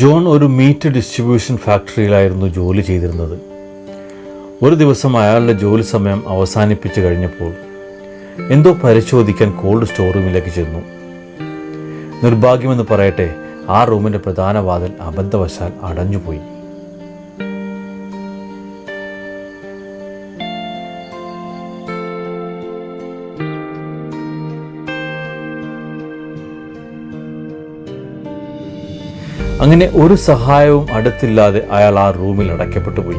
John ഒരു meet distribution ഫാക്ടറിയിലായിരുന്നു ജോലി ചെയ്തിരുന്നത്. ഒരു ദിവസം അയാളുടെ ജോലി സമയം അവസാനിപ്പിച്ചു കഴിഞ്ഞപ്പോൾ എന്തോ പരിശോധിക്കാൻ കോൾഡ് സ്റ്റോർ റൂമിലേക്ക് ചെന്നു. നിർഭാഗ്യമെന്ന് പറയട്ടെ ആ റൂമിന്റെ പ്രധാന വാതിൽ അബദ്ധവശാൽ അടഞ്ഞുപോയി. അങ്ങനെ ഒരു സഹായവും അടുത്തില്ലാതെ അയാൾ ആ റൂമിൽ അടയ്ക്കപ്പെട്ടു പോയി.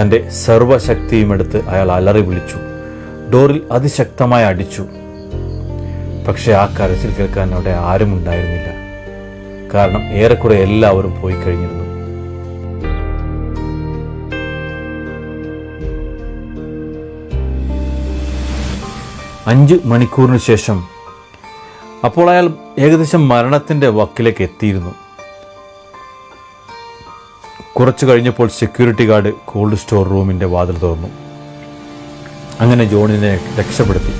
തന്റെ സർവശക്തിയും എടുത്ത് അയാൾ അലറി വിളിച്ചു. ഡോറിൽ അതിശക്തമായി അടിച്ചു. പക്ഷേ ആ കരച്ചിൽ കേൾക്കാൻ അവിടെ ആരും ഉണ്ടായിരുന്നില്ല. കാരണം ഏറെക്കുറെ എല്ലാവരും പോയി കഴിഞ്ഞിരുന്നു. അഞ്ച് മണിക്കൂറിന് ശേഷം അപ്പോൾ അയാൾ ഏകദേശം മരണത്തിന്റെ വക്കിലേക്ക് എത്തിയിരുന്നു. കുറച്ചു കഴിഞ്ഞപ്പോൾ സെക്യൂരിറ്റി ഗാർഡ് കോൾഡ് സ്റ്റോർ റൂമിന്റെ വാതിൽ തുറന്നു. അങ്ങനെ ജോണിനെ രക്ഷപ്പെടുത്തി.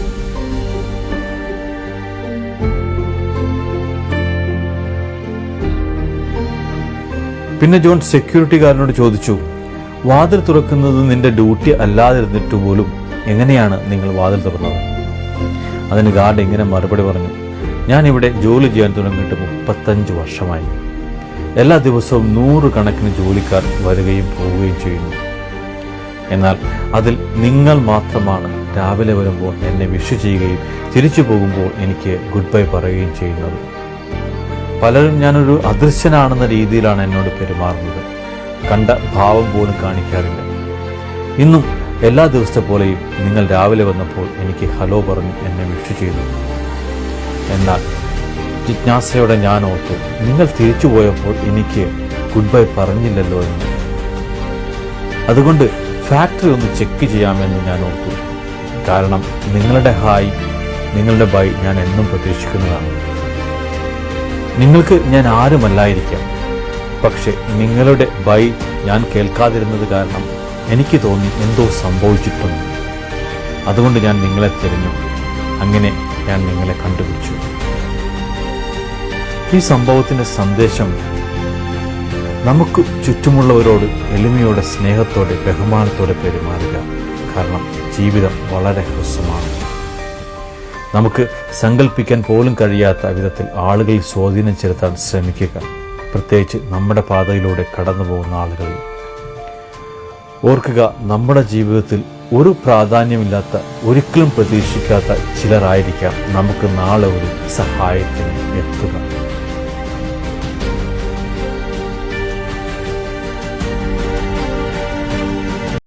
പിന്നെ ജോൺ സെക്യൂരിറ്റി ഗാർഡിനോട് ചോദിച്ചു വാതിൽ തുറക്കുന്നത് നിന്റെ ഡ്യൂട്ടി അല്ലാതിരുന്നിട്ട് പോലും എങ്ങനെയാണ് നിങ്ങൾ വാതിൽ തുറന്നത്? അതിന് ഗാർഡ് ഇങ്ങനെ മറുപടി പറഞ്ഞു ഞാൻ ഇവിടെ ജോലി ചെയ്യാൻ തുടങ്ങിയിട്ട് മുപ്പത്തഞ്ച് വർഷമായി. എല്ലാ ദിവസവും നൂറുകണക്കിന് ജോലിക്കാർ വരികയും പോവുകയും ചെയ്യുന്നു. എന്നാൽ അതിൽ നിങ്ങൾ മാത്രമാണ് രാവിലെ വരുമ്പോൾ എന്നെ വിഷ് ചെയ്യുകയും തിരിച്ചു പോകുമ്പോൾ എനിക്ക് ഗുഡ് ബൈ പറയുകയും ചെയ്യുന്നത്. പലരും ഞാനൊരു അദൃശ്യനാണെന്ന രീതിയിലാണ് എന്നോട് പെരുമാറുന്നത്. കണ്ട ഭാവം പോലും കാണിക്കാറില്ല. ഇന്നും എല്ലാ ദിവസത്തെ പോലെയും നിങ്ങൾ രാവിലെ വന്നപ്പോൾ എനിക്ക് ഹലോ പറഞ്ഞു എന്നെ വിഷ് ചെയ്തു. എന്നാൽ ജിജ്ഞാസയോടെ ഞാൻ ഓർത്തു നിങ്ങൾ തിരിച്ചു പോയപ്പോൾ എനിക്ക് ഗുഡ് ബൈ പറഞ്ഞില്ലല്ലോ എന്ന്. അതുകൊണ്ട് ഫാക്ടറി ഒന്ന് ചെക്ക് ചെയ്യാമെന്ന് ഞാൻ ഓർത്തു. കാരണം നിങ്ങളുടെ ഹായ് നിങ്ങളുടെ ബൈ ഞാൻ എന്നും പ്രതീക്ഷിക്കുന്നതാണ്. നിങ്ങൾക്ക് ഞാൻ ആരുമല്ലായിരിക്കാം. പക്ഷെ നിങ്ങളുടെ ബൈ ഞാൻ കേൾക്കാതിരുന്നത് കാരണം എനിക്ക് തോന്നി എന്തോ സംഭവിച്ചിട്ടുണ്ട് അതുകൊണ്ട് ഞാൻ നിങ്ങളെ തിരഞ്ഞു. അങ്ങനെ ഞാൻ നിങ്ങളെ കണ്ടുപിടിച്ചു. ഈ സംഭവത്തിന്റെ സന്ദേശം നമുക്ക് ചുറ്റുമുള്ളവരോട് എളിമയോടെ സ്നേഹത്തോടെ ബഹുമാനത്തോടെ പെരുമാറുക. കാരണം ജീവിതം വളരെ ഹ്രസ്വമാണ്. നമുക്ക് സങ്കല്പിക്കാൻ പോലും കഴിയാത്ത വിധത്തിൽ ആളുകളിൽ സ്വാധീനം ചെലുത്താൻ ശ്രമിക്കുക. പ്രത്യേകിച്ച് നമ്മുടെ പാതയിലൂടെ കടന്നു പോകുന്ന ആളുകളിൽ ഓർക്കുക നമ്മുടെ ജീവിതത്തിൽ ഒരു പ്രാധാന്യമില്ലാത്ത ഒരിക്കലും പ്രതീക്ഷിക്കാത്ത ചിലരായിരിക്കാം നമുക്ക് നാളെ ഒരു സഹായത്തിന് എത്തുക.